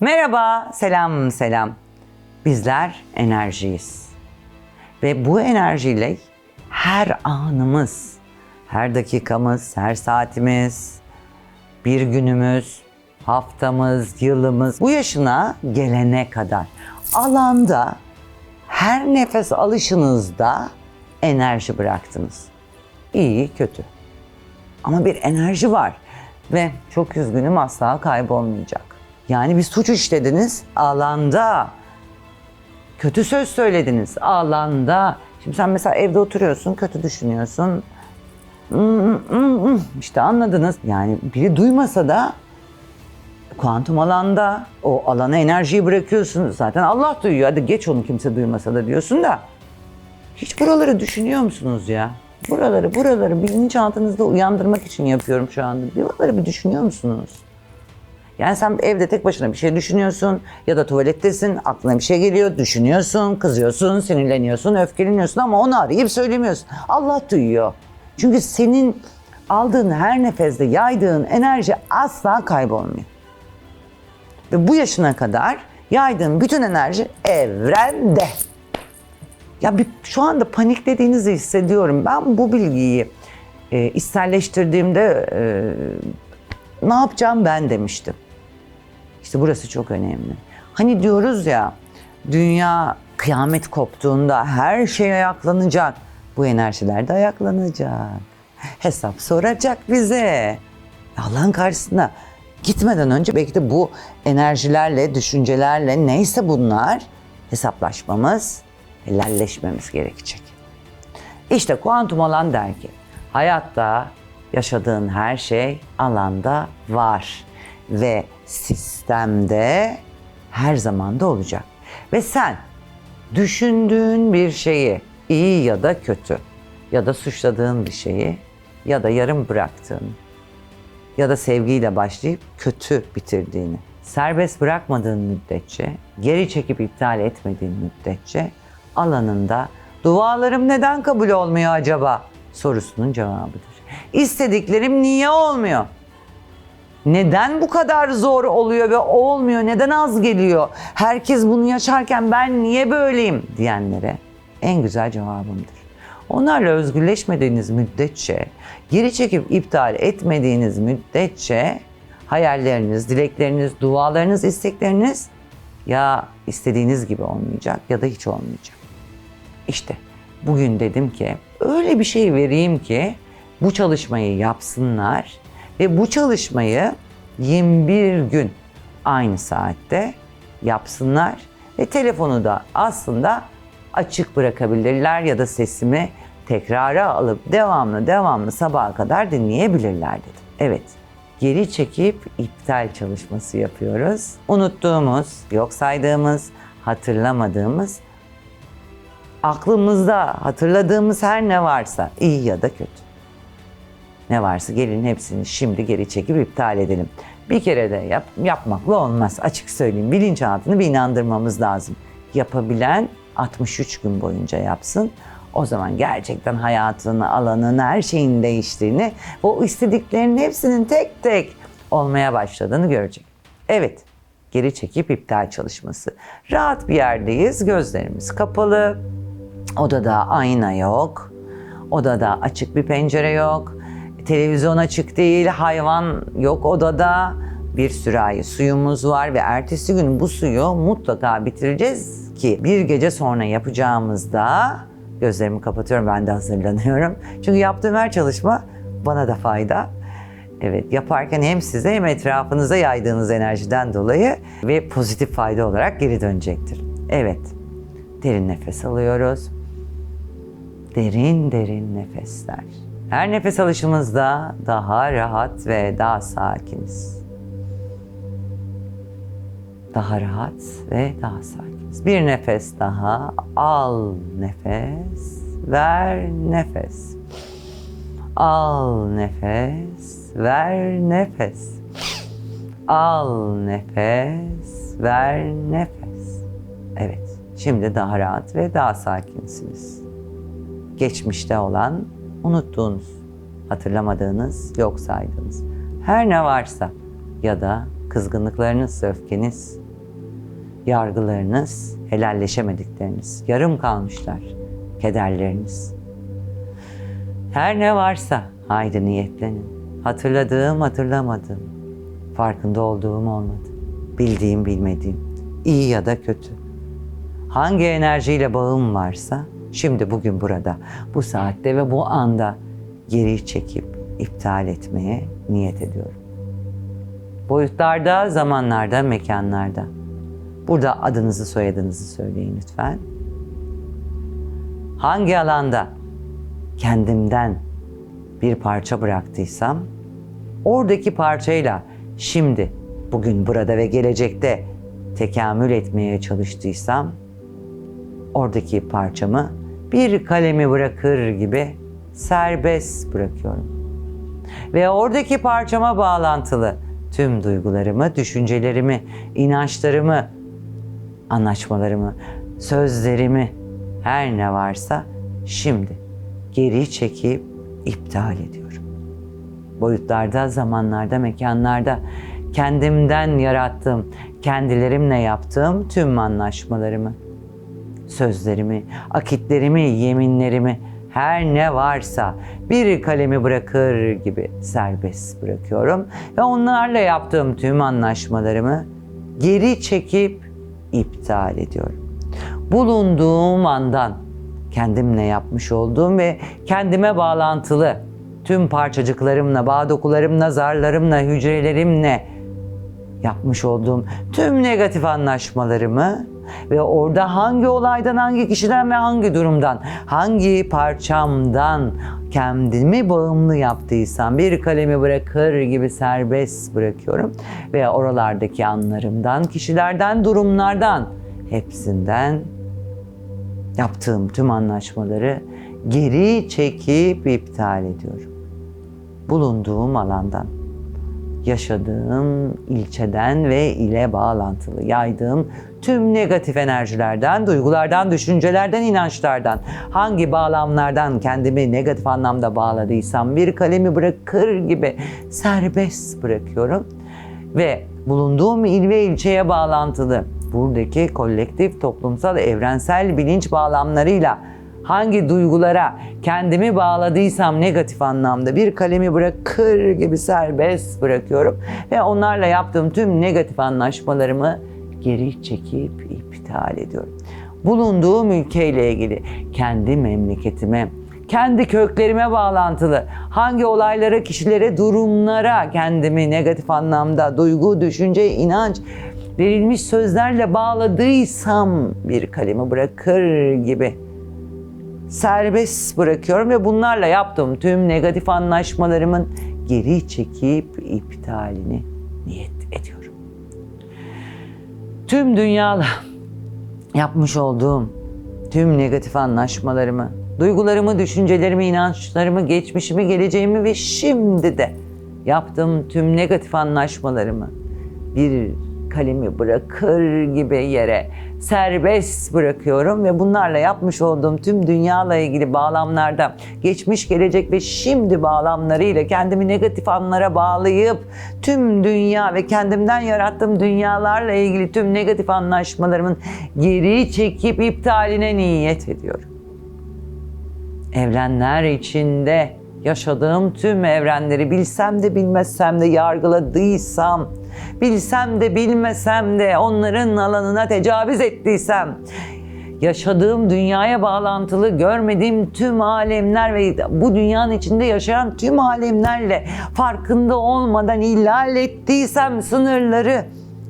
Merhaba, selam selam. Bizler enerjiyiz. Ve bu enerjiyle her anımız, her dakikamız, her saatimiz, bir günümüz, haftamız, yılımız bu yaşına gelene kadar alanda her nefes alışınızda enerji bıraktınız. İyi, kötü. Ama bir enerji var ve çok üzgünüm asla kaybolmayacak. Yani bir suç işlediniz alanda. Kötü söz söylediniz alanda. Şimdi sen mesela evde oturuyorsun, kötü düşünüyorsun. İşte anladınız. Yani biri duymasa da kuantum alanda o alana enerjiyi bırakıyorsun. Zaten Allah duyuyor. Hadi geç onu kimse duymasa da diyorsun da. Hiç buraları düşünüyor musunuz ya? Buraları, buraları bilinçaltınızda uyandırmak için yapıyorum şu anda. Buraları bir düşünüyor musunuz? Yani sen evde tek başına bir şey düşünüyorsun ya da tuvalettesin, aklına bir şey geliyor, düşünüyorsun, kızıyorsun, sinirleniyorsun, öfkeleniyorsun ama onu arayıp söylemiyorsun. Allah duyuyor. Çünkü senin aldığın her nefeste yaydığın enerji asla kaybolmuyor. Ve bu yaşına kadar yaydığın bütün enerji evrende. Ya bir, şu anda paniklediğinizi hissediyorum. Ben bu bilgiyi e, içselleştirdiğimde e, ne yapacağım ben demiştim. İşte burası çok önemli. Hani diyoruz ya dünya kıyamet koptuğunda her şey ayaklanacak. Bu enerjiler de ayaklanacak. Hesap soracak bize. Allah'ın karşısına gitmeden önce belki de bu enerjilerle, düşüncelerle neyse bunlar hesaplaşmamız, helalleşmemiz gerekecek. İşte kuantum alan der ki hayatta yaşadığın her şey alanda var ve sistemde her zaman da olacak. Ve sen düşündüğün bir şeyi iyi ya da kötü ya da suçladığın bir şeyi ya da yarım bıraktığın ya da sevgiyle başlayıp kötü bitirdiğini serbest bırakmadığın müddetçe, geri çekip iptal etmediğin müddetçe alanında dualarım neden kabul olmuyor acaba sorusunun cevabıdır. İstediklerim niye olmuyor? Neden bu kadar zor oluyor ve olmuyor? Neden az geliyor? Herkes bunu yaşarken ben niye böyleyim diyenlere en güzel cevabımdır. Onlarla özgürleşmediğiniz müddetçe, geri çekip iptal etmediğiniz müddetçe hayalleriniz, dilekleriniz, dualarınız, istekleriniz ya istediğiniz gibi olmayacak ya da hiç olmayacak. İşte bugün dedim ki öyle bir şey vereyim ki bu çalışmayı yapsınlar ve bu çalışmayı 21 gün aynı saatte yapsınlar ve telefonu da aslında açık bırakabilirler ya da sesimi tekrara alıp devamlı devamlı sabaha kadar dinleyebilirler dedim. Evet, geri çekip iptal çalışması yapıyoruz. Unuttuğumuz, yok saydığımız, hatırlamadığımız, aklımızda hatırladığımız her ne varsa iyi ya da kötü. Ne varsa gelin hepsini şimdi geri çekip iptal edelim. Bir kere de yap, yapmakla olmaz. Açık söyleyeyim. Bilinçaltını bir inandırmamız lazım. Yapabilen 63 gün boyunca yapsın. O zaman gerçekten hayatını, alanını, her şeyin değiştiğini o istediklerinin hepsinin tek tek olmaya başladığını görecek. Evet, geri çekip iptal çalışması. Rahat bir yerdeyiz, gözlerimiz kapalı. Odada ayna yok. Odada açık bir pencere yok. Televizyon açık değil, hayvan yok odada. Bir sürahi suyumuz var ve ertesi gün bu suyu mutlaka bitireceğiz ki bir gece sonra yapacağımızda gözlerimi kapatıyorum ben de hazırlanıyorum. Çünkü yaptığım her çalışma bana da fayda. Evet yaparken hem size hem etrafınıza yaydığınız enerjiden dolayı ve pozitif fayda olarak geri dönecektir. Evet derin nefes alıyoruz. Derin derin nefesler. Her nefes alışımızda daha rahat ve daha sakiniz. Daha rahat ve daha sakiniz. Bir nefes daha. Al nefes. Ver nefes. Al nefes. Ver nefes. Al nefes. Ver nefes. Evet. Şimdi daha rahat ve daha sakinsiniz. Geçmişte olan unuttuğunuz, hatırlamadığınız, yok saydığınız her ne varsa ya da kızgınlıklarınız, öfkeniz yargılarınız, helalleşemedikleriniz, yarım kalmışlar kederleriniz. Her ne varsa haydi niyetlenin. Hatırladığım hatırlamadığım, farkında olduğum olmadı. Bildiğim bilmediğim, iyi ya da kötü. Hangi enerjiyle bağım varsa şimdi bugün burada, bu saatte ve bu anda geri çekip iptal etmeye niyet ediyorum. Boyutlarda, zamanlarda, mekanlarda. Burada adınızı, soyadınızı söyleyin lütfen. Hangi alanda kendimden bir parça bıraktıysam, oradaki parçayla şimdi, bugün, burada ve gelecekte tekamül etmeye çalıştıysam, oradaki parçamı bir kalemi bırakır gibi serbest bırakıyorum. Ve oradaki parçama bağlantılı tüm duygularımı, düşüncelerimi, inançlarımı, anlaşmalarımı, sözlerimi, her ne varsa şimdi geri çekip iptal ediyorum. Boyutlarda, zamanlarda, mekanlarda kendimden yarattığım, kendilerimle yaptığım tüm anlaşmalarımı, sözlerimi, akitlerimi, yeminlerimi, her ne varsa bir kalemi bırakır gibi serbest bırakıyorum ve onlarla yaptığım tüm anlaşmalarımı geri çekip iptal ediyorum. Bulunduğum andan kendimle yapmış olduğum ve kendime bağlantılı tüm parçacıklarımla, bağ dokularımla, zarlarımla, hücrelerimle yapmış olduğum tüm negatif anlaşmalarımı ve orada hangi olaydan, hangi kişiden ve hangi durumdan, hangi parçamdan kendimi bağımlı yaptıysam bir kalemi bırakır gibi serbest bırakıyorum ve oralardaki anlarımdan, kişilerden, durumlardan hepsinden yaptığım tüm anlaşmaları geri çekip iptal ediyorum. Bulunduğum alandan yaşadığım ilçeden ve ile bağlantılı yaydığım tüm negatif enerjilerden, duygulardan, düşüncelerden, inançlardan, hangi bağlamlardan kendimi negatif anlamda bağladıysam bir kalemi bırakır gibi serbest bırakıyorum. Ve bulunduğum il ve ilçeye bağlantılı buradaki kolektif, toplumsal, evrensel bilinç bağlamlarıyla hangi duygulara kendimi bağladıysam negatif anlamda bir kalemi bırakır gibi serbest bırakıyorum ve onlarla yaptığım tüm negatif anlaşmalarımı geri çekip iptal ediyorum. Bulunduğum ülkeyle ilgili kendi memleketime, kendi köklerime bağlantılı hangi olaylara, kişilere, durumlara kendimi negatif anlamda duygu, düşünce, inanç verilmiş sözlerle bağladıysam bir kalemi bırakır gibi serbest bırakıyorum ve bunlarla yaptığım tüm negatif anlaşmalarımın geri çekip iptalini niyet ediyorum. Tüm dünyada yapmış olduğum tüm negatif anlaşmalarımı, duygularımı, düşüncelerimi, inançlarımı, geçmişimi, geleceğimi ve şimdi de yaptığım tüm negatif anlaşmalarımı bir kalemi bırakır gibi yere serbest bırakıyorum ve bunlarla yapmış olduğum tüm dünyayla ilgili bağlamlarda geçmiş, gelecek ve şimdi bağlamlarıyla kendimi negatif anlara bağlayıp tüm dünya ve kendimden yarattığım dünyalarla ilgili tüm negatif anlaşmalarımın geri çekip iptaline niyet ediyorum. Evrenler içinde yaşadığım tüm evrenleri bilsem de bilmezsem de yargıladıysam, bilsem de bilmesem de onların alanına tecavüz ettiysem, yaşadığım dünyaya bağlantılı görmediğim tüm alemler ve bu dünyanın içinde yaşayan tüm alemlerle farkında olmadan ihlal ettiysem sınırları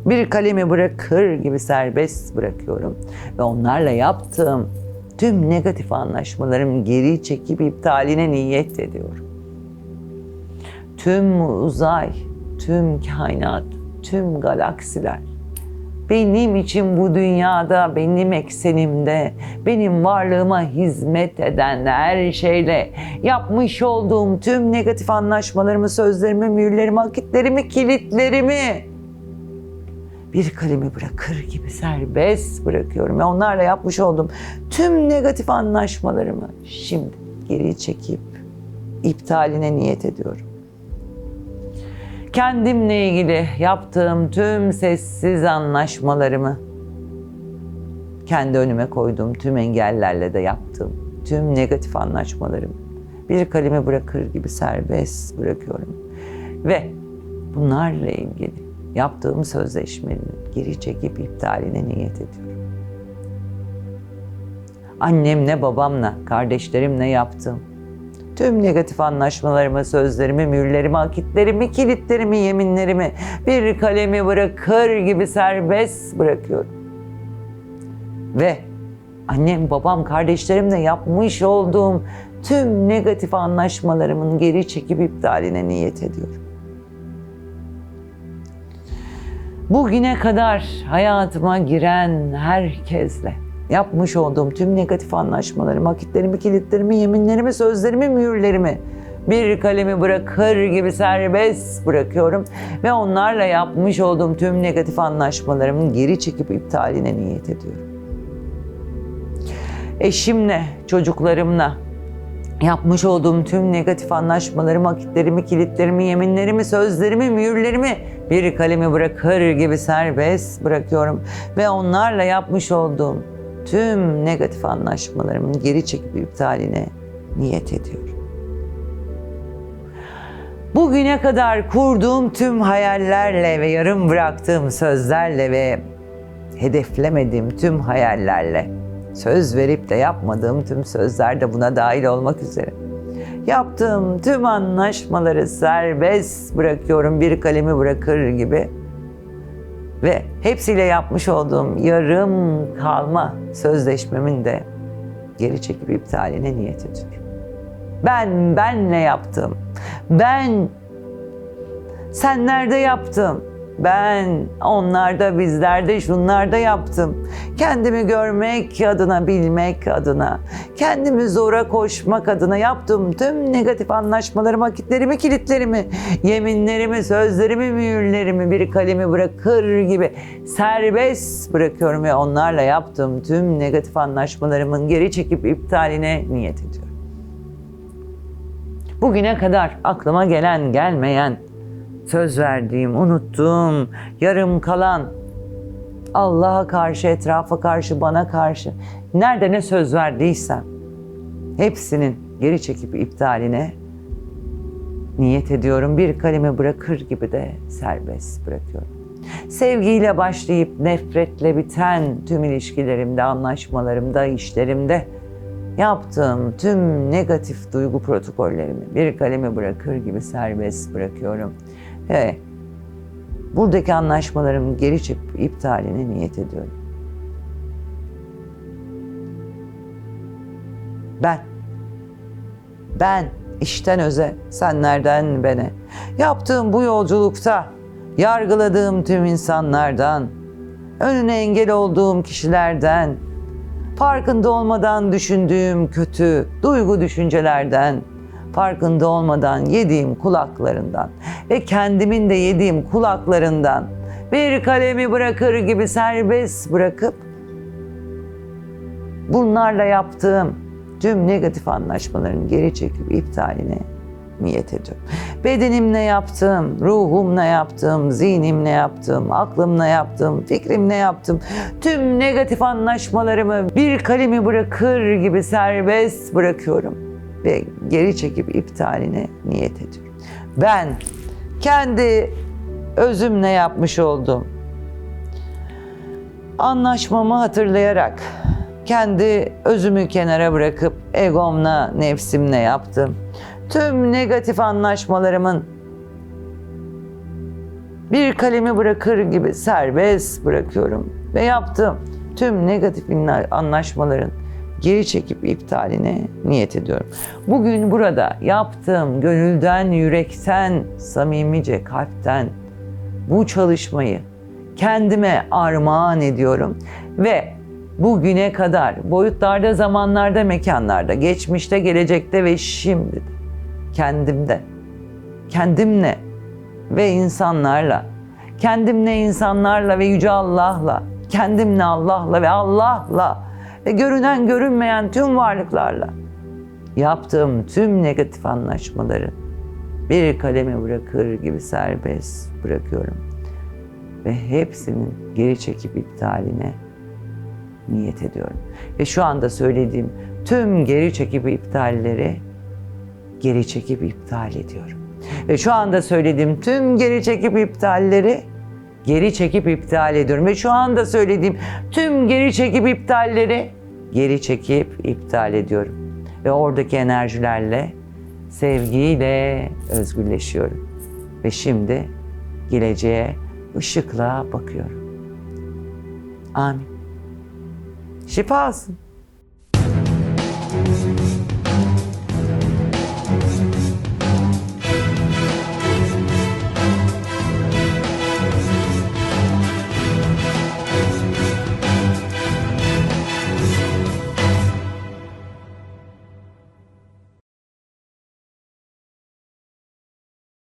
bir kalemi bırakır gibi serbest bırakıyorum. Ve onlarla yaptığım tüm negatif anlaşmalarım geri çekip iptaline niyet ediyorum. Tüm uzay, tüm kainat, tüm galaksiler benim için bu dünyada, benim eksenimde, benim varlığıma hizmet eden her şeyle yapmış olduğum tüm negatif anlaşmalarımı, sözlerimi, mühürlerimi, akitlerimi, kilitlerimi bir kalemi bırakır gibi serbest bırakıyorum ve onlarla yapmış olduğum tüm negatif anlaşmalarımı şimdi geri çekip iptaline niyet ediyorum. Kendimle ilgili yaptığım tüm sessiz anlaşmalarımı kendi önüme koyduğum tüm engellerle de yaptığım tüm negatif anlaşmalarım bir kalemi bırakır gibi serbest bırakıyorum. Ve bunlarla ilgili yaptığım sözleşmenin geri çekip iptaline niyet ediyorum. Annemle, babamla, kardeşlerimle yaptığım tüm negatif anlaşmalarımı, sözlerimi, mühürlerimi, akitlerimi, kilitlerimi, yeminlerimi bir kalemi bırakır gibi serbest bırakıyorum. Ve annem, babam, kardeşlerimle yapmış olduğum tüm negatif anlaşmalarımın geri çekip iptaline niyet ediyorum. Bugüne kadar hayatıma giren herkesle yapmış olduğum tüm negatif anlaşmalarımı, akitlerimi, kilitlerimi, yeminlerimi, sözlerimi, mühürlerimi bir kalemi bırakır gibi serbest bırakıyorum ve onlarla yapmış olduğum tüm negatif anlaşmalarımın geri çekip iptaline niyet ediyorum. Eşimle, çocuklarımla, yapmış olduğum tüm negatif anlaşmalarımı, akitlerimi, kilitlerimi, yeminlerimi, sözlerimi, mühürlerimi bir kalemi bırakır gibi serbest bırakıyorum. Ve onlarla yapmış olduğum tüm negatif anlaşmalarımın geri çekip iptaline niyet ediyorum. Bugüne kadar kurduğum tüm hayallerle ve yarım bıraktığım sözlerle ve hedeflemediğim tüm hayallerle söz verip de yapmadığım tüm sözler de buna dahil olmak üzere. Yaptığım tüm anlaşmaları serbest bırakıyorum bir kalemi bırakır gibi. Ve hepsiyle yapmış olduğum yarım kalma sözleşmemin de geri çekip iptaline niyet ediyorum. Ben benle yaptım. Ben senlerde yaptım. Ben onlarda, bizlerde, şunlarda yaptım. Kendimi görmek adına, bilmek adına, kendimi zora koşmak adına yaptığım tüm negatif anlaşmalarımı, vakitlerimi, kilitlerimi, yeminlerimi, sözlerimi, mühürlerimi bir kalemi bırakır gibi serbest bırakıyorum ve onlarla yaptığım tüm negatif anlaşmalarımın geri çekip iptaline niyet ediyorum. Bugüne kadar aklıma gelen, gelmeyen, söz verdiğim, unuttuğum, yarım kalan, Allah'a karşı, etrafa karşı, bana karşı nerede ne söz verdiysem hepsinin geri çekip iptaline niyet ediyorum. Bir kalemi bırakır gibi de serbest bırakıyorum. Sevgiyle başlayıp nefretle biten tüm ilişkilerimde, anlaşmalarımda, işlerimde yaptığım tüm negatif duygu protokollerimi bir kalemi bırakır gibi serbest bırakıyorum. Ve buradaki anlaşmalarımı geri çekip iptaline niyet ediyorum. Ben, ben işten öze, senlerden bene, yaptığım bu yolculukta yargıladığım tüm insanlardan, önüne engel olduğum kişilerden, farkında olmadan düşündüğüm kötü duygu düşüncelerden, farkında olmadan yediğim kulaklarından ve kendimin de yediğim kulaklarından bir kalemi bırakır gibi serbest bırakıp bunlarla yaptığım tüm negatif anlaşmaların geri çekip iptaline niyet ediyorum. Bedenimle yaptığım, ruhumla yaptığım, zihnimle yaptığım, aklımla yaptığım, fikrimle yaptığım tüm negatif anlaşmalarımı bir kalemi bırakır gibi serbest bırakıyorum ve geri çekip iptaline niyet ediyorum. Ben kendi özümle yapmış olduğum anlaşmamı hatırlayarak kendi özümü kenara bırakıp egomla, nefsimle yaptım. Tüm negatif anlaşmalarımın bir kalemi bırakır gibi serbest bırakıyorum ve yaptığım tüm negatif anlaşmaların geri çekip iptaline niyet ediyorum. Bugün burada yaptığım gönülden, yürekten, samimice, kalpten bu çalışmayı kendime armağan ediyorum ve bugüne kadar boyutlarda, zamanlarda, mekanlarda, geçmişte, gelecekte ve şimdi de kendimde, kendimle ve insanlarla, kendimle insanlarla ve Yüce Allah'la, kendimle Allah'la ve Allah'la ve görünen görünmeyen tüm varlıklarla yaptığım tüm negatif anlaşmaları bir kaleme bırakır gibi serbest bırakıyorum. Ve hepsinin geri çekip iptaline niyet ediyorum. Ve şu anda söylediğim tüm geri çekip iptalleri geri çekip iptal ediyorum. Ve şu anda söylediğim tüm geri çekip iptalleri geri çekip iptal ediyorum. Ve şu anda söylediğim tüm geri çekip iptalleri geri çekip iptal ediyorum. Ve oradaki enerjilerle, sevgiyle özgürleşiyorum. Ve şimdi geleceğe ışıkla bakıyorum. Amin. Şifa olsun.